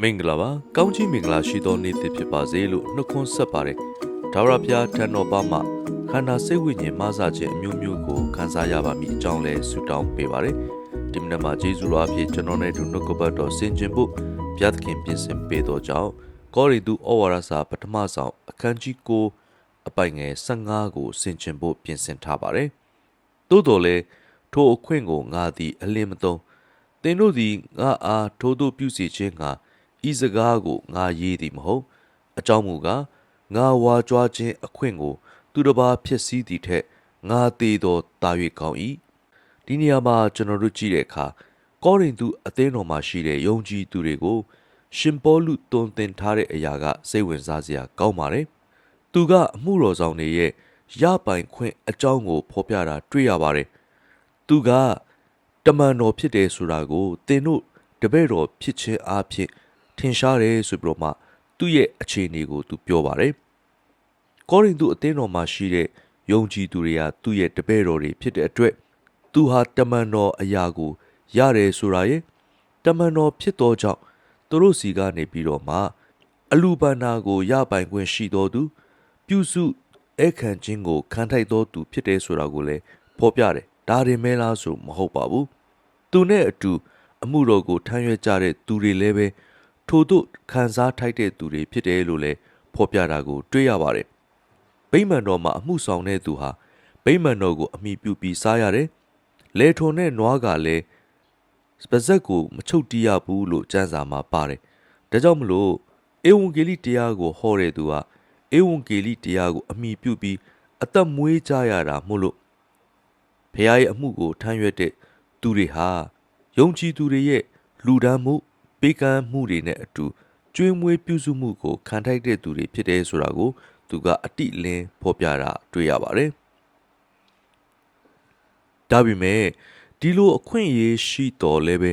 မင်္ဂလာပါကောင်းချီးမင်္ဂလာရှိသောနေ့တစ်ဖြစ်ပါစေလို့နှုတ်ခွန်းဆက်ပါတယ်ဒါဝရဖျားထံတော်ပါမှခန္ဓာစိတ်ဝိညာဉ်မဆခြင်းအမျိုးမျိုးကိုခံစားရပါမည်အကြောင်းလဲဆုတောင်းပေးပါတယ်ဒီမနက်မှာဂျေဇုတော်အဖြစ်ကျွန်တော်နဲ့တူနှုတ်ကပတ်တော်ဆင်ခြင်ဖို့ဘုရားသခင်ပြင်ဆင်ပေးတော်ကြောင့်ကောရိတုဩဝါဒစာပထမဆုံးအခန်းကြီး9အပိုင်ငယ်15ကိုဆင်ခြင်ဖို့ပြင်ဆင်ထားပါတယ်သို့တော်လဲထိုအခွင့်ကိုငါသည်အလင်းမသုံးသင်တို့သည်ငါအားထိုတို့ပြုစီခြင်းငါ ဤစကားကိုငါရေးသည်မဟုတ်အကြောင်းမူကားငါဝါကြွားခြင်းအခွင့်ကို သူတစ်ပါးဖြစ်စည်းသည်ထက်ငါသေးသောတာ၍ကောင်း၏ဒီနေရာမှာကျွန်တော်တို့ကြည့်တဲ့အခါကောရိန္သုအသင်းတော်မှာရှိတဲ့ယုံကြည်သူတွေကို ရှင်ပေါလုတွင်တင်ထားတဲ့အရာက စိတ်ဝင်စားစရာကောင်းပါတယ်သူကအမှုတော်ဆောင်တွေရဲ့ရပိုင်ခွင့်အကြောင်းကို ဖော်ပြတာတွေ့ရပါတယ်သူကတမန်တော်ဖြစ်တယ်ဆိုတာကိုသင်တို့တပည့်တော်ဖြစ်ခြင်းအပြင် ထင်ရှားတယ်ဆိုပြီးတော့မှသူ့ရဲ့အခြေအနေကိုသူပြောပါတယ်ကောရိန္သုအသင်းတော်မှာရှိတဲ့ယုံကြည်သူတွေကသူ့ရဲ့တပည့်တော်တွေဖြစ်တဲ့အတွက်သူဟာတမန်တော်အရာကိုရတယ်ဆိုတာရဲ့တမန်တော်ဖြစ်သောကြောင့်သူတို့စီကနေပြီးတော့မှအလူပန္နာကိုရပိုင်ခွင့်ရှိတော်သူပြုစုအခန့်ခြင်းကိုခံထိုက်တော်သူဖြစ်တယ်ဆိုတာကိုလည်းဖော်ပြတယ်ဒါရင်မဲလားဆိုမဟုတ်ပါဘူးသူနဲ့အတူအမှုတော်ကိုထမ်းရွက်ကြတဲ့သူတွေလည်းပဲ ထို့သို့ခံစားထိုက်တဲ့သူတွေဖြစ်တယ်လို့လည်းဖော်ပြတာကို တွေ့ရပါတယ်ဗိမာန်တော်မှာအမှုဆောင်တဲ့သူဟာဗိမာန်တော်ကိုအမိပြုပြီးစားရတယ်လေထုံနဲ့နွားကလည်းပါဇက်ကိုမချုပ်တီးရဘူးလို့ကျမ်းစာမှာပါတယ်ဒါကြောင့်မလို့ဧဝံဂေလိတရားကိုဟောတဲ့သူဟာဧဝံဂေလိတရားကိုအမိပြုပြီးအသက်မွေးကြရတာမို့လို့ဖခင်ရဲ့အမှုကိုထမ်းရွက်တဲ့သူတွေဟာယုံကြည်သူတွေရဲ့လူဒန်းမှု ပေးကမ်းမှုတွေနဲ့အတူကျွေးမွေးပြုစုမှုကိုခံထိုက်တဲ့သူတွေဖြစ်တယ်ဆိုတာကိုသူကအတိလင်းဖော်ပြတာတွေ့ရပါတယ်။ဒါပေမဲ့ဒီလိုအခွင့်အရေးရှိတော်လဲပဲ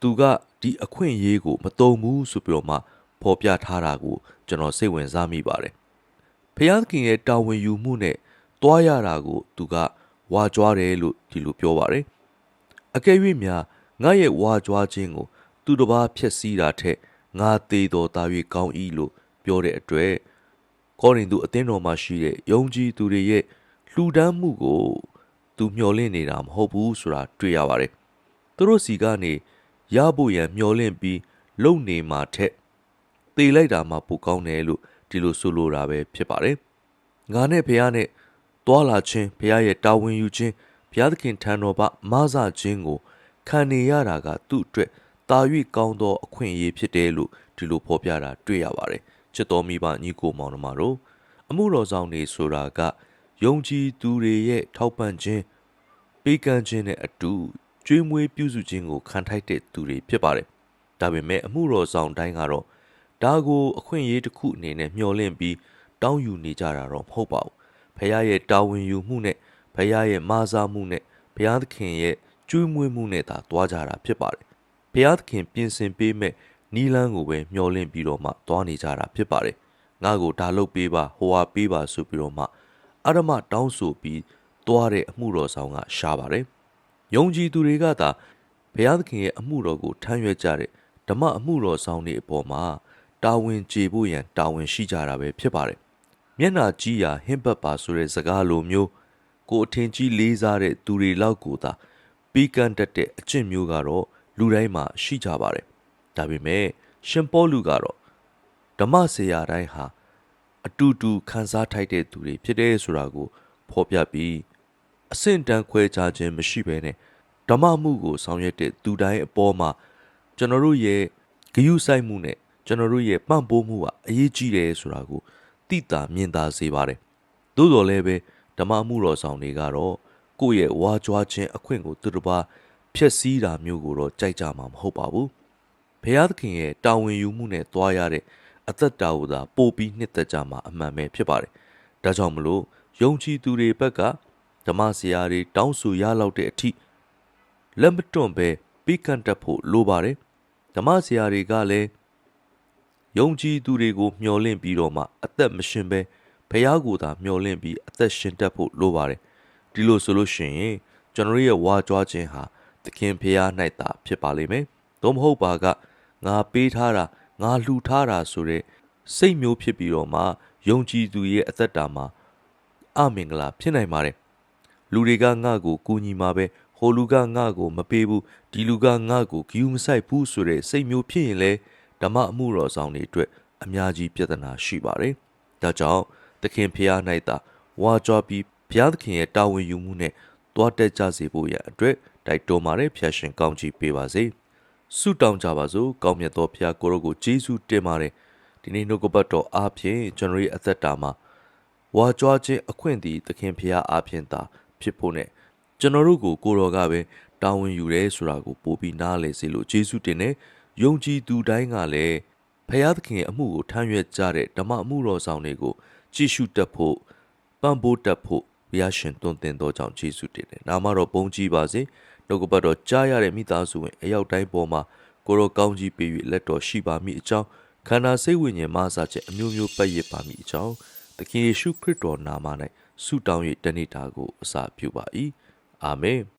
သူကဒီအခွင့်အရေးကိုမတုံဘူးဆိုပြီးတော့မှဖော်ပြထားတာကိုကျွန်တော်စိတ်ဝင်စားမိပါတယ်။ဖျားသခင်ရဲ့တာဝန်ယူမှုနဲ့တွားရတာကိုသူကဝါကြွားတယ်လို့ဒီလိုပြောပါတယ်။အကယ်၍များငါရဲ့ဝါကြွားခြင်းကို သူတစ်ပါးဖျက်ဆီးတာထက်ငါသေးတော်သား၍ကောင်း၏လို့ပြောတဲ့အတွက်ကောရိန္သုအသင်းတော်မှာရှိတဲ့ယုံကြည်သူတွေရဲ့လှူဒန်းမှုကို သူမျှော်လင့်နေတာမဟုတ်ဘူးဆိုတာတွေ့ရပါတယ်။သူတို့စီကနေရဖို့ရန်မျှော်လင့်ပြီးလုံနေမှာထက်သေလိုက်တာမှပိုကောင်းတယ်လို့ဒီလိုဆိုလိုတာပဲဖြစ်ပါတယ်။ငါနဲ့ဖះနဲ့တွာလာခြင်းဖះရဲ့တာဝန်ယူခြင်းဘုရားသခင်ထံတော်ပါမဆခြင်းကိုခံနေရတာကသူ့အတွက် တာ၍ကောင်းသောအခွင့်အရေးဖြစ်တယ်လို့ဒီလိုဖော်ပြတာတွေ့ရပါတယ်ချစ်တော်မိဘညီကိုမောင်နှမတို့အမှုတော်ဆောင်နေဆိုတာကယုံကြည်သူတွေရဲ့ထောက်ပံ့ခြင်းပေးကမ်းခြင်းနဲ့အတူကျွေးမွေးပြုစုခြင်းကိုခံထိုက်တဲ့သူတွေဖြစ်ပါတယ်ဒါပေမဲ့အမှုတော်ဆောင်တိုင်းကတော့ဒါကိုအခွင့်အရေးတစ်ခုအနေနဲ့မျှော်လင့်ပြီးတောင်းယူနေကြတာတော့မဟုတ်ပါဘူးဖခင်ရဲ့တာဝန်ယူမှုနဲ့ဖခင်ရဲ့မာစာမှုနဲ့ဘုရားသခင်ရဲ့ကျွေးမွေးမှုနဲ့သာတွားကြတာဖြစ်ပါတယ် ဘုရားသခင်ပြင်ဆင်ပေးမဲ့နီလန်းကိုပဲမျှော်လင့်ပြီးတော့မှတွားနေကြတာဖြစ်ပါတယ်ငါ့ကိုဒါလုပ်ပေးပါဟိုဟာပေးပါဆိုပြီးတော့မှအရမတောင်းဆိုပြီးတွားတဲ့အမှုတော်ဆောင်ကရှားပါတယ်ယုံကြည်သူတွေကသာဘုရားသခင်ရဲ့အမှုတော်ကိုထမ်းရွက်ကြတဲ့ဓမ္မအမှုတော်ဆောင်တွေအပေါ်မှာတာဝန်ကျေဖို့ရန်တာဝန်ရှိကြတာပဲဖြစ်ပါတယ်မျက်နာကြီးရာဟင်းဘတ်ပါဆိုတဲ့စကားလိုမျိုးကိုအထင်ကြီးလေးစားတဲ့သူတွေလောက်ကိုသာပြီးကန့်တတ်တဲ့အကျင့်မျိုးကတော့ လူတိုင်းမှာရှိကြပါတယ်။ဒါပေမဲ့ရှင်ပေါလုကတော့ဓမ္မဆရာတိုင်းဟာအတူတူခံစားထိုက်တဲ့သူတွေဖြစ်တယ်ဆိုတာကိုဖော်ပြပြီးအဆင့်တန်းခွဲခြားခြင်းမရှိဘဲနဲ့ဓမ္မမှုကိုဆောင်ရွက်တဲ့သူတိုင်းအပေါ်မှာကျွန်တော်တို့ရဲ့ဂရုစိုက်မှုနဲ့ကျွန်တော်တို့ရဲ့ပံ့ပိုးမှုကအရေးကြီးတယ်ဆိုတာကိုသိတာမြင်သာစေပါတယ်။သို့တော်လည်းပဲဓမ္မမှုတော်ဆောင်တွေကတော့ကိုယ့်ရဲ့ဝါကြွားခြင်းအခွင့်ကိုသူတစ်ပါး ဖျက်ဆီးတာမျိုးကိုတော့ကြိုက်ကြမှာမဟုတ်ပါဘူး။ဘုရားသခင်ရဲ့တာဝန်ယူမှုနဲ့တွားရတဲ့အသက်တာကိုသာပို့ပြီးနှစ်သက်ကြမှာအမှန်ပဲဖြစ်ပါတယ်။ဒါကြောင့်မလို့ယုံကြည်သူတွေဘက်ကဓမ္မဆရာတွေတောင်းဆိုရလောက်တဲ့အထိလက်မတွန့်ပဲပြီးကန်တက်ဖို့လိုပါတယ်။ဓမ္မဆရာတွေကလည်းယုံကြည်သူတွေကိုမျှော်လင့်ပြီးတော့မှအသက်မရှင်ပဲဘုရားကိုသာမျှော်လင့်ပြီးအသက်ရှင်တတ်ဖို့လိုပါတယ်။ဒီလိုဆိုလို့ရှိရင်ကျွန်တော်ရဲ့ဝါကြွားခြင်းဟာ သခင်ဖျား၌သာဖြစ်ပါလိမ့်မယ်။သို့မဟုတ်ပါကငါပေးထားတာငါလှူထားတာဆိုတဲ့စိတ်မျိုးဖြစ်ပြီးတော့မှယုံကြည်သူရဲ့အသက်တာမှာအမင်္ဂလာဖြစ်နိုင်ပါတယ်လူတွေကငါ့ကိုကူညီမှာပဲဟိုလူကငါ့ကိုမပေးဘူးဒီလူကငါ့ကိုဂယူမဆိုင်ဘူးဆိုတဲ့စိတ်မျိုးဖြစ်ရင်လေဓမ္မအမှုတော်ဆောင်တွေအတွက်အများကြီးပြဿနာရှိပါတယ်ဒါကြောင့်သခင်ဖျား၌သာဝါကြွားပြီးဘုရားသခင်ရဲ့တာဝန်ယူမှုနဲ့တွားတက်ကြစေဖို့ရန်အတွက် တိုက်တွန်းပါတယ်ဖျာရှင်ကောင်းချီးပေးပါစေဆုတောင်းကြပါစို့ကောင်းမြတ်သောဖျားကိုရောကိုယေရှုတင်ပါတယ်ဒီနေ့နှုတ်ကပတ်တော်အားဖြင့်ကျွန်တော်ရဲ့အသက်တာမှာဝါကြွားခြင်းအခွင့်သည်သခင်ဖျားအားဖြင့်သာဖြစ်ဖို့နဲ့ကျွန်တော်တို့ကိုကိုတော်ကပဲတာဝန်ယူရဲဆိုတာကိုပို့ပြီးနားလည်စေလို့ယေရှုတင်တယ်ယုံကြည်သူတိုင်းကလည်းဖျားသခင်ရဲ့အမှုကိုထမ်းရွက်ကြတဲ့ဓမ္မအမှုတော်ဆောင်တွေကိုကြည့်ရှုတတ်ဖို့ပံ့ပိုးတတ်ဖို့ဘုရားရှင်တွင်တင်သောကြောင့်ယေရှုတင်တယ်။နာမတော်ဘုန်းကြီးပါစေ။ နှုတ်ကပတ်တော်ကြားရတဲ့မိသားစုဝင်အရောက်တိုင်းပေါ်မှာကိုရောကောင်းကြီးပေး၍လက်တော်ရှိပါမိအကြောင်းခန္ဓာစိတ်ဝိညာဉ်မဆာချက်အမျိုးမျိုးပတ်ရပါမိအကြောင်းသခင်ယေရှုခရစ်တော်နာမ၌ဆုတောင်း၍တဏိတာကိုအစာပြုပါ၏။အာမင်။